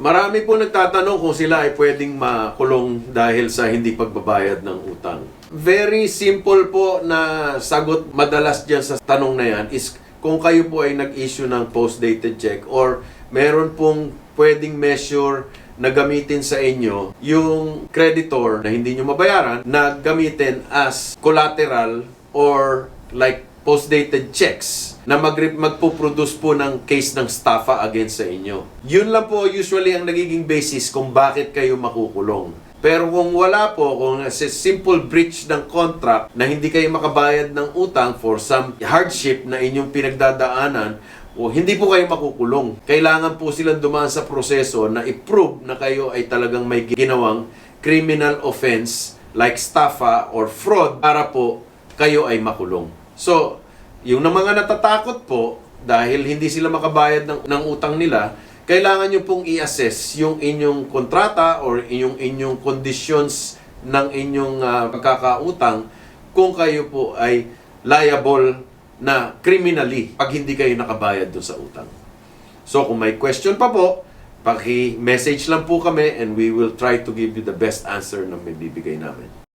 Marami po nagtatanong kung sila ay pwedeng makulong dahil sa hindi pagbabayad ng utang. Very simple po na sagot madalas dyan sa tanong na yan is kung kayo po ay nag-issue ng post-dated check or meron pong pwedeng measure na gamitin sa inyo yung creditor na hindi nyo mabayaran na gamitin as collateral or like post-dated checks na mag magpo-produce po ng case ng staffa against sa inyo. Yun lang po usually ang nagiging basis kung bakit kayo makukulong. Pero kung wala po, kung as a simple breach ng contract na hindi kayo makabayad ng utang for some hardship na inyong pinagdadaanan, o hindi po kayo makukulong. Kailangan po silang dumaan sa proseso na i-prove na kayo ay talagang may ginawang criminal offense like staffa or fraud para po kayo ay makulong. So, yung na mga natatakot po dahil hindi sila makabayad ng, ng utang nila, kailangan nyo pong i-assess yung inyong kontrata or inyong inyong conditions ng inyong ah, pagkakautang kung kayo po ay liable na criminally pag hindi kayo nakabayad dun sa utang. So kung may question pa po, paki-message lang po kami and we will try to give you the best answer na may bibigay namin.